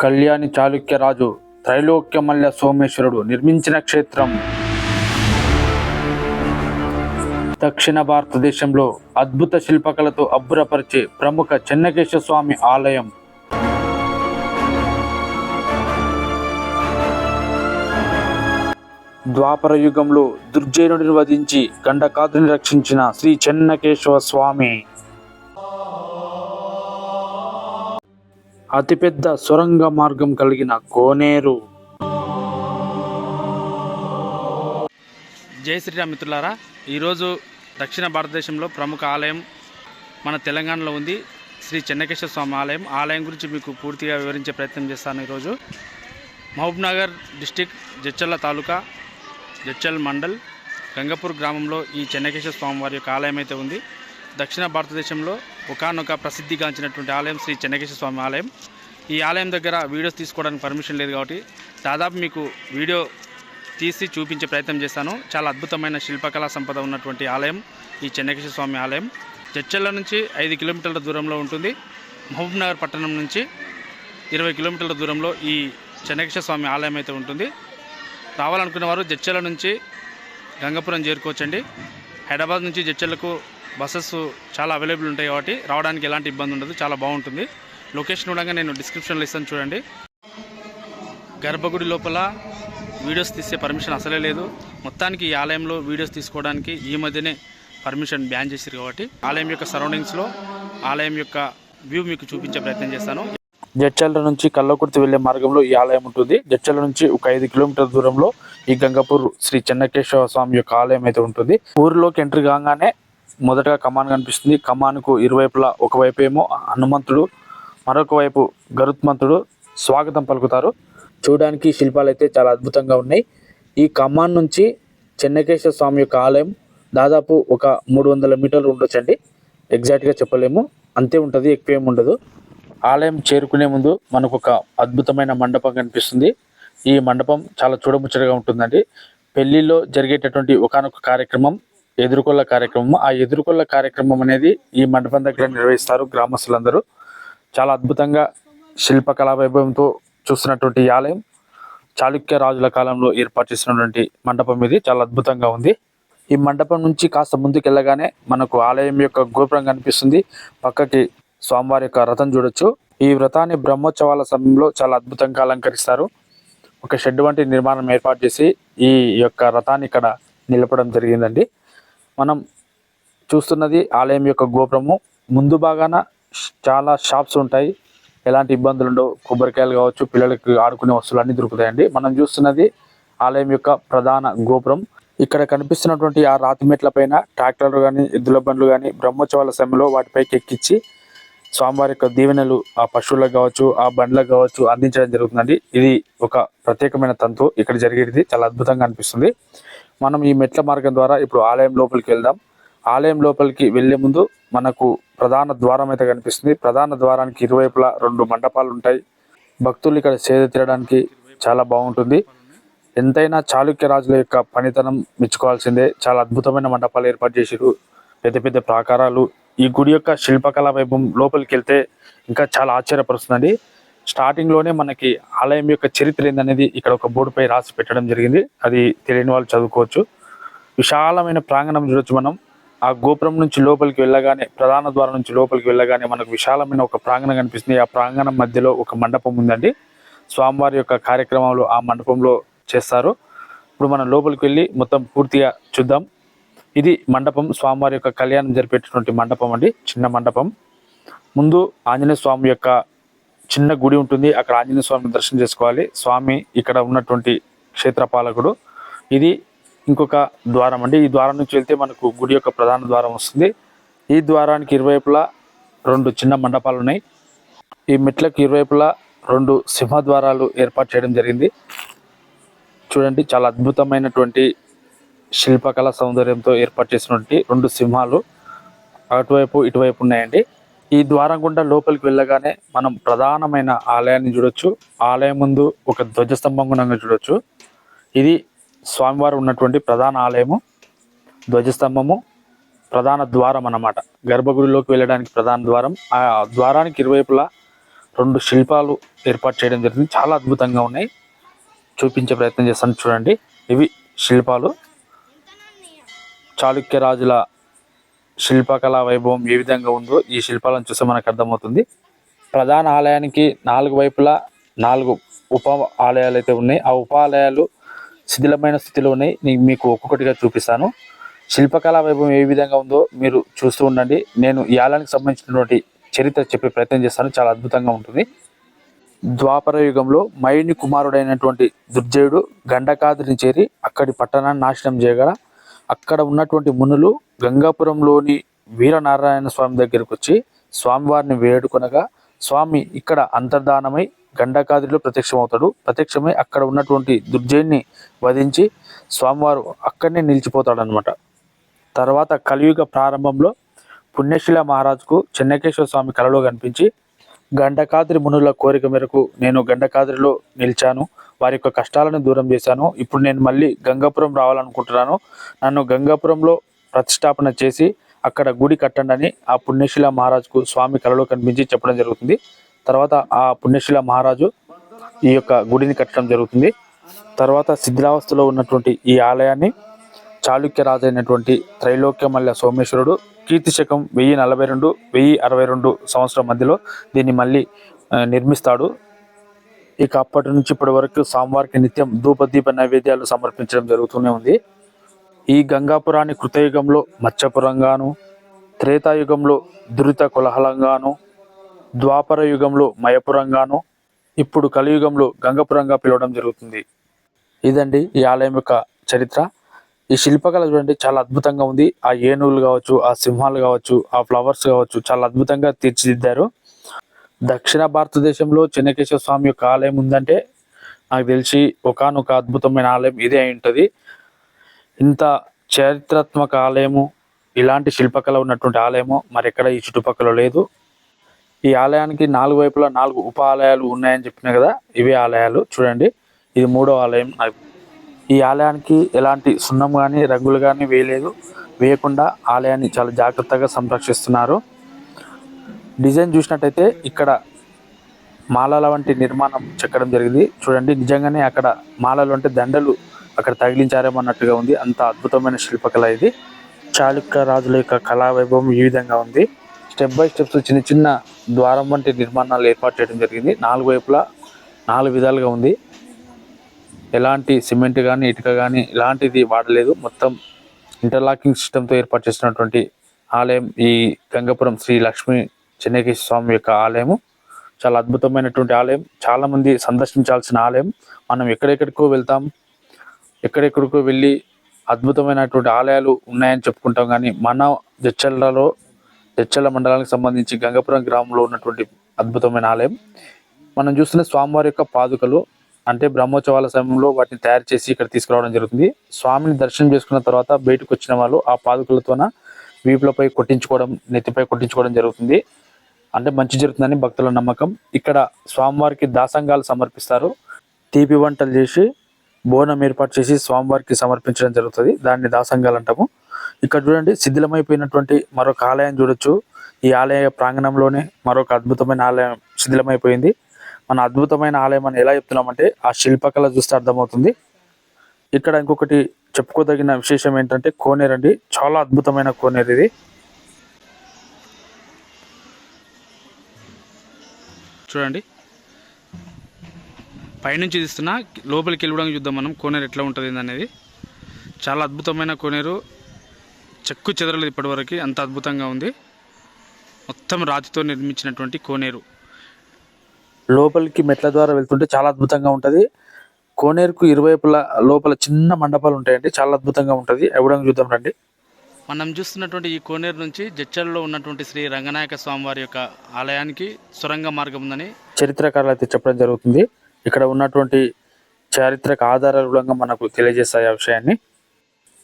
కళ్యాణి చాళుక్య రాజు త్రైలోక్యమల్య సోమేశ్వరుడు నిర్మించిన క్షేత్రం. దక్షిణ భారతదేశంలో అద్భుత శిల్పకళతో అబ్బురపరిచే ప్రముఖ చెన్నకేశ్వర స్వామి ఆలయం. ద్వాపర యుగంలో దుర్జయునుడిని వధించి గండకాదుని రక్షించిన శ్రీ చెన్నకేశవ స్వామి. అతిపెద్ద సొరంగ మార్గం కలిగిన కోనేరు. జై శ్రీరామ్ మిత్రులారా ఈరోజు దక్షిణ భారతదేశంలో ప్రముఖ ఆలయం మన తెలంగాణలో ఉంది. శ్రీ చెన్నకేశ్వర స్వామి ఆలయం. ఆలయం గురించి మీకు పూర్తిగా వివరించే ప్రయత్నం చేస్తాను ఈరోజు. మహబూబ్నగర్ డిస్టిక్ జడ్చల్ల తాలూకా జడ్చల్ మండల్ గంగపూర్ గ్రామంలో ఈ చెన్నకేశ్వర స్వామి వారి యొక్క ఆలయం అయితే ఉంది. దక్షిణ భారతదేశంలో ఒకానొక ప్రసిద్ధిగాంచినటువంటి ఆలయం శ్రీ చెన్నకేశ్వర స్వామి ఆలయం. ఈ ఆలయం దగ్గర వీడియోస్ తీసుకోవడానికి పర్మిషన్ లేదు కాబట్టి దాదాపు మీకు వీడియో తీసి చూపించే ప్రయత్నం చేశాను. చాలా అద్భుతమైన శిల్పకళా సంపద ఉన్నటువంటి ఆలయం ఈ చెన్నకేశ్వర స్వామి ఆలయం. చర్చల నుంచి ఐదు కిలోమీటర్ల దూరంలో ఉంటుంది. మహబూబ్నగర్ పట్టణం నుంచి ఇరవై కిలోమీటర్ల దూరంలో ఈ చెన్నకేశ్వర స్వామి ఆలయం అయితే ఉంటుంది. రావాలనుకున్న వారు జడ్చల నుంచి గంగపురం చేరుకోవచ్చండి. హైదరాబాద్ నుంచి జడ్చలకు బస్సెస్ చాలా అవైలబుల్ ఉంటాయి కాబట్టి రావడానికి ఎలాంటి ఇబ్బంది ఉండదు చాలా బాగుంటుంది. లొకేషన్ కూడా నేను డిస్క్రిప్షన్లో ఇస్తాను చూడండి. గర్భగుడి లోపల వీడియోస్ తీసే పర్మిషన్ అసలే లేదు. మొత్తానికి ఈ ఆలయంలో వీడియోస్ తీసుకోవడానికి ఈ మధ్యనే పర్మిషన్ బ్యాన్ చేశారు కాబట్టి ఆలయం యొక్క సరౌండింగ్స్లో ఆలయం యొక్క వ్యూ మీకు చూపించే ప్రయత్నం చేస్తాను. జడ్చల్ల నుంచి కల్లకుర్తి వెళ్ళే మార్గంలో ఈ ఆలయం ఉంటుంది. జడ్చల్ల నుంచి ఒక ఐదు కిలోమీటర్ల దూరంలో ఈ గంగపూర్ శ్రీ చెన్నకేశ్వర స్వామి యొక్క ఆలయం అయితే ఉంటుంది. ఊరిలోకి ఎంట్రీ కాగానే మొదటగా కమాన్ కనిపిస్తుంది. కమాన్కు ఇరువైపులా ఒకవైపు ఏమో హనుమంతుడు మరొక వైపు గరుత్మంతుడు స్వాగతం పలుకుతారు. చూడడానికి శిల్పాలు అయితే చాలా అద్భుతంగా ఉన్నాయి. ఈ కమాన్ నుంచి చెన్నకేశ్వర స్వామి యొక్క ఆలయం దాదాపు ఒక మూడు వందల మీటర్లు ఉండొచ్చండి. ఎగ్జాక్ట్గా చెప్పలేము. అంతే ఉంటుంది ఎక్కువ ఏమి ఉండదు. ఆలయం చేరుకునే ముందు మనకు ఒక అద్భుతమైన మండపం కనిపిస్తుంది. ఈ మండపం చాలా చూడముచ్చటగా ఉంటుందండి. పెళ్ళిలో జరిగేటటువంటి ఒకనొక కార్యక్రమం ఎదుర్కొల్ల కార్యక్రమం. ఆ ఎదుర్కొల్ల కార్యక్రమం అనేది ఈ మండపం దగ్గర నిర్వహిస్తారు గ్రామస్తులందరూ. చాలా అద్భుతంగా శిల్పకళా వైభవంతో చూస్తున్నటువంటి ఈ ఆలయం చాళుక్య రాజుల కాలంలో ఏర్పాటు చేసినటువంటి మండపం ఇది. చాలా అద్భుతంగా ఉంది. ఈ మండపం నుంచి కాస్త ముందుకు వెళ్ళగానే మనకు ఆలయం యొక్క గోపురం కనిపిస్తుంది. పక్కకి స్వామివారి యొక్క రథం చూడొచ్చు. ఈ వ్రతాన్ని బ్రహ్మోత్సవాల సమయంలో చాలా అద్భుతంగా అలంకరిస్తారు. ఒక షెడ్ వంటి నిర్మాణం ఏర్పాటు చేసి ఈ యొక్క రథాన్ని ఇక్కడ నిలపడం జరిగిందండి. మనం చూస్తున్నది ఆలయం యొక్క గోపురము. ముందు భాగాన చాలా షాప్స్ ఉంటాయి. ఎలాంటి ఇబ్బందులు ఉండవు. కొబ్బరికాయలు కావచ్చు పిల్లలకి ఆడుకునే వస్తువులు అన్నీ దొరుకుతాయండి. మనం చూస్తున్నది ఆలయం యొక్క ప్రధాన గోపురం. ఇక్కడ కనిపిస్తున్నటువంటి ఆ రాతి మెట్ల పైన ట్రాక్టర్లు కానీ ఎద్దుల బండ్లు కానీ బ్రహ్మోత్సవాల సమయంలో వాటిపైకి ఎక్కించి స్వామివారి యొక్క దీవెనలు ఆ పశువులకు కావచ్చు ఆ బండ్లకు కావచ్చు అందించడం జరుగుతుందండి. ఇది ఒక ప్రత్యేకమైన తంతు. ఇక్కడ జరిగేది చాలా అద్భుతంగా అనిపిస్తుంది. మనం ఈ మెట్ల మార్గం ద్వారా ఇప్పుడు ఆలయం లోపలికి వెళ్దాం. ఆలయం లోపలికి వెళ్ళే ముందు మనకు ప్రధాన ద్వారం అయితే కనిపిస్తుంది. ప్రధాన ద్వారానికి ఇరువైపులా రెండు మండపాలు ఉంటాయి. భక్తులు ఇక్కడ సేద తీరడానికి చాలా బాగుంటుంది. ఎంతైనా చాళుక్య రాజుల యొక్క పనితనం మెచ్చుకోవాల్సిందే. చాలా అద్భుతమైన మండపాలు ఏర్పాటు చేసిరు పెద్ద పెద్ద ప్రాకారాలు. ఈ గుడి యొక్క శిల్పకళా వైభవం లోపలికి వెళ్తే ఇంకా చాలా ఆశ్చర్యపరుస్తుందండి. స్టార్టింగ్లోనే మనకి ఆలయం యొక్క చరిత్ర ఏందనేది ఇక్కడ ఒక బోర్డుపై రాసి పెట్టడం జరిగింది. అది తెలియని వాళ్ళు చదువుకోవచ్చు. విశాలమైన ప్రాంగణం చూడొచ్చు మనం. ఆ గోపురం నుంచి లోపలికి వెళ్ళగానే ప్రధాన ద్వారం నుంచి లోపలికి వెళ్ళగానే మనకు విశాలమైన ఒక ప్రాంగణం కనిపిస్తుంది. ఆ ప్రాంగణం మధ్యలో ఒక మండపం ఉందండి. స్వామివారి యొక్క కార్యక్రమాలు ఆ మండపంలో చేస్తారు. ఇప్పుడు మనం లోపలికి వెళ్ళి మొత్తం పూర్తిగా చూద్దాం. ఇది మండపం. స్వామివారి యొక్క కళ్యాణం జరిపేటటువంటి మండపం అండి. చిన్న మండపం. ముందు ఆంజనేయ స్వామి యొక్క చిన్న గుడి ఉంటుంది. అక్కడ ఆంజనేయ స్వామిని దర్శనం చేసుకోవాలి. స్వామి ఇక్కడ ఉన్నటువంటి క్షేత్రపాలకుడు. ఇది ఇంకొక ద్వారం అండి. ఈ ద్వారం నుంచి వెళ్తే మనకు గుడి యొక్క ప్రధాన ద్వారం వస్తుంది. ఈ ద్వారానికి ఇరువైపులా రెండు చిన్న మండపాలు ఉన్నాయి. ఈ మెట్లకు ఇరువైపులా రెండు సింహద్వారాలు ఏర్పాటు చేయడం జరిగింది. చూడండి చాలా అద్భుతమైనటువంటి శిల్పకళ సౌందర్యంతో ఏర్పాటు చేసినటువంటి రెండు సింహాలు అటువైపు ఇటువైపు ఉన్నాయండి. ఈ ద్వారం గుండా లోపలికి వెళ్ళగానే మనం ప్రధానమైన ఆలయాన్ని చూడొచ్చు. ఆలయం ముందు ఒక ధ్వజస్తంభం గుణంగా చూడొచ్చు. ఇది స్వామివారు ఉన్నటువంటి ప్రధాన ఆలయము. ధ్వజస్తంభము ప్రధాన ద్వారం అన్నమాట. గర్భగుడిలోకి వెళ్ళడానికి ప్రధాన ద్వారం. ఆ ద్వారానికి ఇరువైపులా రెండు శిల్పాలు ఏర్పాటు చేయడం జరిగింది. చాలా అద్భుతంగా ఉన్నాయి. చూపించే ప్రయత్నం చేస్తాను. చూడండి. ఇవి శిల్పాలు. చాళుక్య రాజుల శిల్పకళా వైభవం ఏ విధంగా ఉందో ఈ శిల్పాలను చూస్తే మనకు అర్థమవుతుంది. ప్రధాన ఆలయానికి నాలుగు వైపులా నాలుగు ఉప ఆలయాలు అయితే ఉన్నాయి. ఆ ఉప ఆలయాలు శిథిలమైన స్థితిలో ఉన్నాయి. నేను మీకు ఒక్కొక్కటిగా చూపిస్తాను. శిల్పకళా వైభవం ఏ విధంగా ఉందో మీరు చూస్తూ ఉండండి. నేను ఈ ఆలయానికి సంబంధించినటువంటి చరిత్ర చెప్పే ప్రయత్నం చేస్తాను. చాలా అద్భుతంగా ఉంటుంది. ద్వాపర యుగంలో మయుని కుమారుడైనటువంటి దుర్జయుడు గండకాదిని చేరి అక్కడి పట్టణాన్ని నాశనం చేయగల అక్కడ ఉన్నటువంటి మునులు గంగాపురంలోని వీరనారాయణ స్వామి దగ్గరకు వచ్చి స్వామివారిని వేడుకొనగా స్వామి ఇక్కడ అంతర్ధానమై గండకాదిలో ప్రత్యక్షమవుతాడు. ప్రత్యక్షమై అక్కడ ఉన్నటువంటి దుర్జయుణ్ణి వధించి స్వామివారు అక్కడనే నిలిచిపోతాడనమాట తర్వాత కలియుగ ప్రారంభంలో పుణ్యశిల మహారాజుకు చెన్నకేశ్వర స్వామి కలలో కనిపించి గండకాద్రి మునుల కోరిక మేరకు నేను గండకాద్రిలో నిలిచాను. వారి యొక్క కష్టాలను దూరం చేశాను. ఇప్పుడు నేను మళ్ళీ గంగాపురం రావాలనుకుంటున్నాను. నన్ను గంగాపురంలో ప్రతిష్టాపన చేసి అక్కడ గుడి కట్టండి అని ఆ పుణ్యశిల మహారాజుకు స్వామి కలలో కనిపించి చెప్పడం జరుగుతుంది. తర్వాత ఆ పుణ్యశిల మహారాజు ఈ యొక్క గుడిని కట్టడం జరుగుతుంది. తర్వాత శిథిలావస్థలో ఉన్నటువంటి ఈ ఆలయాన్ని చాళుక్య రాజైనటువంటి అయినటువంటి త్రైలోక్యమల్ల సోమేశ్వరుడు కీర్తి శకం వెయ్యి నలభై రెండు వెయ్యి అరవై రెండు సంవత్సరం మధ్యలో దీన్ని మళ్ళీ నిర్మిస్తాడు. ఇక అప్పటి నుంచి ఇప్పటి వరకు స్వామివారికి నిత్యం ధూపదీప నైవేద్యాలు సమర్పించడం జరుగుతూనే ఉంది. ఈ గంగాపురాన్ని కృతయుగంలో మత్స్యపురంగాను త్రేతాయుగంలో దురిత కులహలంగాను ద్వాపర యుగంలో మయపురంగాను ఇప్పుడు కలియుగంలో గంగపురంగా పిలవడం జరుగుతుంది. ఇదండి ఈ ఆలయం యొక్క చరిత్ర. ఈ శిల్పకళ చూడండి చాలా అద్భుతంగా ఉంది. ఆ ఏనుగులు కావచ్చు ఆ సింహాలు కావచ్చు ఆ ఫ్లవర్స్ కావచ్చు చాలా అద్భుతంగా తీర్చిదిద్దారు. దక్షిణ భారతదేశంలో చెన్నకేశ్వర స్వామి యొక్క ఆలయం ఉందంటే నాకు తెలిసి ఒకానొక అద్భుతమైన ఆలయం ఇదే అయి ఉంటుంది. ఇంత చారిత్రాత్మక ఆలయము ఇలాంటి శిల్పకళ ఉన్నటువంటి ఆలయము మరెక్కడ ఈ చుట్టుపక్కల లేదు. ఈ ఆలయానికి నాలుగు వైపులా నాలుగు ఉప ఆలయాలు ఉన్నాయని చెప్పిన కదా ఇవే ఆలయాలు. చూడండి ఇది మూడో ఆలయం. నాకు ఈ ఆలయానికి ఎలాంటి సున్నం కానీ రంగులు కానీ వేయలేదు. వేయకుండా ఆలయాన్ని చాలా జాగ్రత్తగా సంరక్షిస్తున్నారు. డిజైన్ చూసినట్టయితే ఇక్కడ మాలల వంటి నిర్మాణం చెక్కడం జరిగింది. చూడండి నిజంగానే అక్కడ మాలలు అంటే దండలు అక్కడ తగిలించారేమో అన్నట్టుగా ఉంది. అంత అద్భుతమైన శిల్పకళ ఇది. చాళుక్య రాజుల యొక్క కళా వైభవం ఈ విధంగా ఉంది. స్టెప్ బై స్టెప్స్ చిన్న చిన్న ద్వారం వంటి నిర్మాణాలు ఏర్పాటు చేయడం జరిగింది. నాలుగు వైపులా నాలుగు విధాలుగా ఉంది. ఎలాంటి సిమెంట్ కానీ ఇటుక కానీ ఇలాంటిది వాడలేదు. మొత్తం ఇంటర్లాకింగ్ సిస్టంతో ఏర్పాటు చేసినటువంటి ఆలయం ఈ గంగపురం శ్రీ లక్ష్మీ చెన్నకేశ్వర స్వామి యొక్క ఆలయము. చాలా అద్భుతమైనటువంటి ఆలయం. చాలా మంది సందర్శించాల్సిన ఆలయం. మనం ఎక్కడెక్కడికో వెళ్తాం. ఎక్కడెక్కడికో వెళ్ళి అద్భుతమైనటువంటి ఆలయాలు ఉన్నాయని చెప్పుకుంటాం. కానీ మన జడ్చర్లలో జడ్చర్ల మండలానికి సంబంధించి గంగపురం గ్రామంలో ఉన్నటువంటి అద్భుతమైన ఆలయం. మనం చూస్తున్న స్వామివారి యొక్క పాదుకలు అంటే బ్రహ్మోత్సవాల సమయంలో వాటిని తయారు చేసి ఇక్కడ తీసుకురావడం జరుగుతుంది. స్వామిని దర్శనం చేసుకున్న తర్వాత బయటకు వచ్చిన వాళ్ళు ఆ పాదుకలతోన వీపులపై కొట్టించుకోవడం నెత్తిపై కొట్టించుకోవడం జరుగుతుంది. అంటే మంచి జరుగుతుందని భక్తుల నమ్మకం. ఇక్కడ స్వామివారికి దాసంగాలు సమర్పిస్తారు. తీపి వంటలు చేసి బోనం ఏర్పాటు చేసి స్వామివారికి సమర్పించడం జరుగుతుంది. దాన్ని దాసంగాలు అంటాము. ఇక్కడ చూడండి శిథిలమైపోయినటువంటి మరొక ఆలయం చూడొచ్చు. ఈ ఆలయ ప్రాంగణంలోనే మరొక అద్భుతమైన ఆలయం శిథిలమైపోయింది. మన అద్భుతమైన ఆలయం అని ఎలా చెప్తున్నామంటే ఆ శిల్పకళ చూస్తే అర్థమవుతుంది. ఇక్కడ ఇంకొకటి చెప్పుకోదగిన విశేషం ఏంటంటే కోనేరు అండి. చాలా అద్భుతమైన కోనేరు ఇది. చూడండి. పైనుంచి తీస్తున్నా లోపలికి వెళ్ళడానికి చూద్దాం మనం కోనేరు ఎట్లా ఉంటుంది అనేది చాలా అద్భుతమైన కోనేరు. చెక్కు చెదరలేదు ఇప్పటివరకు అంత అద్భుతంగా ఉంది. మొత్తం రాతితో నిర్మించినటువంటి కోనేరు. లోపలికి మెట్ల ద్వారా వెళ్తుంటే చాలా అద్భుతంగా ఉంటుంది. కోనేరుకు ఇరువైపుల లోపల చిన్న మండపాలు ఉంటాయండి చాలా అద్భుతంగా ఉంటుంది. ఎవడంగా చూద్దాం రండి. మనం చూస్తున్నటువంటి ఈ కోనేరు నుంచి జడ్చర్లో ఉన్నటువంటి శ్రీ రంగనాయక స్వామివారి యొక్క ఆలయానికి సొరంగ మార్గం ఉందని చరిత్రకారులు అయితే చెప్పడం జరుగుతుంది. ఇక్కడ ఉన్నటువంటి చారిత్రక ఆధారాలు మనకు తెలియజేస్తాయి ఆ విషయాన్ని.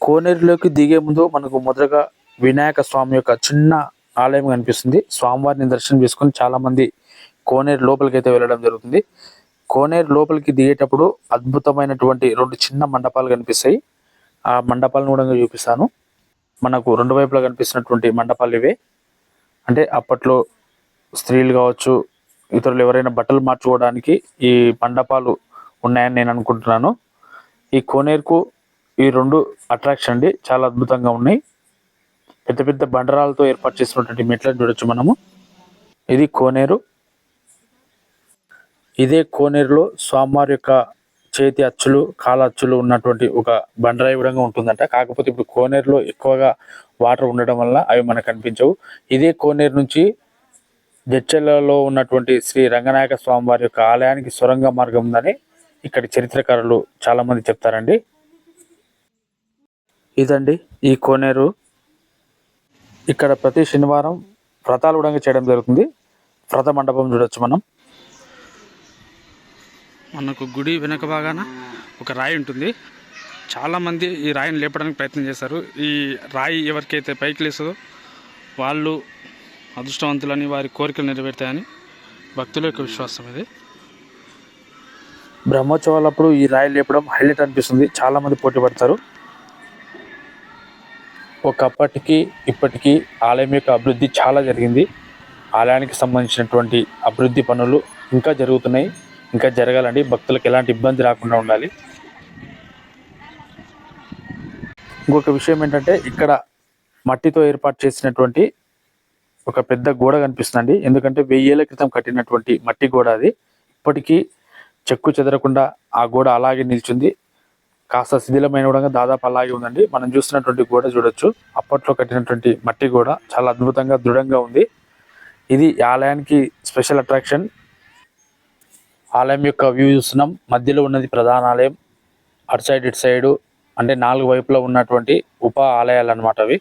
కోనేరులోకి దిగే ముందు మనకు మొదటగా వినాయక స్వామి యొక్క చిన్న ఆలయం కనిపిస్తుంది. స్వామివారిని దర్శనం చేసుకుని చాలా మంది కోనేరు లోపలికి అయితే వెళ్ళడం జరుగుతుంది. కోనేరు లోపలికి దిగేటప్పుడు అద్భుతమైనటువంటి రెండు చిన్న మండపాలు కనిపిస్తాయి. ఆ మండపాలను కూడా చూపిస్తాను. మనకు రెండు వైపులా కనిపిస్తున్నటువంటి మండపాలు ఇవే. అంటే అప్పట్లో స్త్రీలు కావచ్చు ఇతరులు ఎవరైనా బట్టలు మార్చుకోవడానికి ఈ మండపాలు ఉన్నాయని నేను అనుకుంటున్నాను. ఈ కోనేరుకు ఈ రెండు అట్రాక్షన్ అండి చాలా అద్భుతంగా ఉన్నాయి. పెద్ద పెద్ద బండరాలతో ఏర్పాటు చేసినటువంటి మెట్లను చూడొచ్చు మనము. ఇది కోనేరు. ఇదే కోనేరులో స్వామివారి యొక్క చేతి అచ్చులు కాల అచ్చులు ఉన్నటువంటి ఒక బండరాయి విధంగా ఉంటుందంట. కాకపోతే ఇప్పుడు కోనేరులో ఎక్కువగా వాటర్ ఉండడం వల్ల అవి మనకు కనిపించవు. ఇదే కోనేరు నుంచి జడ్చెల్లలో ఉన్నటువంటి శ్రీ రంగనాయక స్వామి వారి యొక్క ఆలయానికి సొరంగ మార్గం ఉందని ఇక్కడ చరిత్రకారులు చాలామంది చెప్తారండి. ఇదండి ఈ కోనేరు. ఇక్కడ ప్రతి శనివారం వ్రతాలు కూడా చేయడం జరుగుతుంది. వ్రత మండపం చూడొచ్చు మనం. మనకు గుడి వెనక భాగాన ఒక రాయి ఉంటుంది. చాలామంది ఈ రాయిని లేపడానికి ప్రయత్నం చేశారు. ఈ రాయి ఎవరికైతే పైకి లేస్తుందో వాళ్ళు అదృష్టవంతులని వారి కోరికలు నెరవేరుతాయని భక్తుల యొక్క విశ్వాసం ఇది. బ్రహ్మోత్సవాలప్పుడు ఈ రాయి లేపడం హైలైట్ అనిపిస్తుంది. చాలామంది పోటీ పడతారు. ఒకప్పటికి ఇప్పటికీ ఆలయం యొక్క అభివృద్ధి చాలా జరిగింది. ఆలయానికి సంబంధించినటువంటి అభివృద్ధి పనులు ఇంకా జరుగుతున్నాయి. ఇంకా జరగాలండి. భక్తులకు ఎలాంటి ఇబ్బంది రాకుండా ఉండాలి. ఇంకొక విషయం ఏంటంటే ఇక్కడ మట్టితో ఏర్పాటు చేసినటువంటి ఒక పెద్ద గోడ కనిపిస్తుందండి. ఎందుకంటే వెయ్యేళ్ళ క్రితం కట్టినటువంటి మట్టి గోడ అది. ఇప్పటికీ చెక్కు చెదరకుండా ఆ గోడ అలాగే నిల్చుంది. కాస్త శిథిలమైన కూడా దాదాపు అలాగే ఉందండి. మనం చూస్తున్నటువంటి గోడ చూడొచ్చు. అప్పట్లో కట్టినటువంటి మట్టి గోడ చాలా అద్భుతంగా దృఢంగా ఉంది. ఇది ఆలయానికి స్పెషల్ అట్రాక్షన్. ఆలయం యొక్క వ్యూ చూస్తున్నాం. మధ్యలో ఉన్నది ప్రధాన ఆలయం. అటు సైడ్ ఇటు సైడు అంటే నాలుగు వైపులా ఉన్నటువంటి ఉప ఆలయాలు అన్నమాట అవి.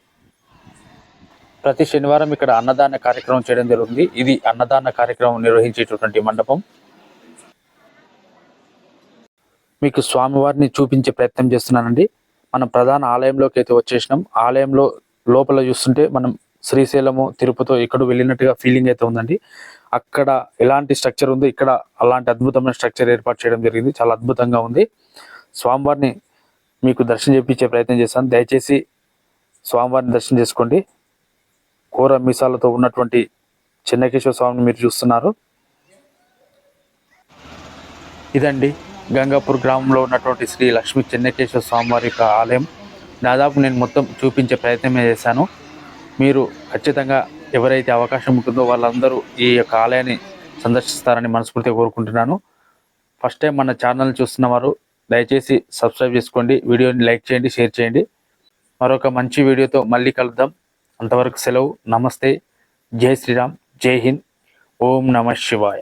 ప్రతి శనివారం ఇక్కడ అన్నదాన కార్యక్రమం చేయడం జరుగుతుంది. ఇది అన్నదాన కార్యక్రమం నిర్వహించేటటువంటి మండపం. మీకు స్వామివారిని చూపించే ప్రయత్నం చేస్తున్నానండి. మనం ప్రధాన ఆలయంలోకి అయితే వచ్చేసినాం. ఆలయంలో లోపల చూస్తుంటే మనం శ్రీశైలము తిరుపతి ఎక్కడో వెళ్ళినట్టుగా ఫీలింగ్ అయితే ఉందండి. అక్కడ ఎలాంటి స్ట్రక్చర్ ఉందో ఇక్కడ అలాంటి అద్భుతమైన స్ట్రక్చర్ ఏర్పాటు చేయడం జరిగింది. చాలా అద్భుతంగా ఉంది. స్వామివారిని మీకు దర్శనం చేయించే ప్రయత్నం చేస్తాను దయచేసి స్వామివారిని దర్శనం చేసుకోండి. కూర మీసాలతో ఉన్నటువంటి చిన్నకేశ్వర స్వామిని మీరు చూస్తున్నారు. ఇదండి గంగాపూర్ గ్రామంలో ఉన్నటువంటి శ్రీ లక్ష్మీ చెన్నకేశ్వర స్వామివారి యొక్క ఆలయం. దాదాపు నేను మొత్తం చూపించే ప్రయత్నమే చేశాను. మీరు ఖచ్చితంగా ఎవరైతే అవకాశం ఉంటుందో వాళ్ళందరూ ఈ యొక్క ఆలయాన్ని సందర్శిస్తారని మనస్ఫూర్తిగా కోరుకుంటున్నాను. ఫస్ట్ టైం మన ఛానల్ చూస్తున్న వారు దయచేసి సబ్స్క్రైబ్ చేసుకోండి వీడియోని లైక్ చేయండి షేర్ చేయండి. మరొక మంచి వీడియోతో మళ్ళీ కలుద్దాం. అంతవరకు సెలవు. నమస్తే. జై శ్రీరామ్. జై హింద్. ఓం నమ శివాయ.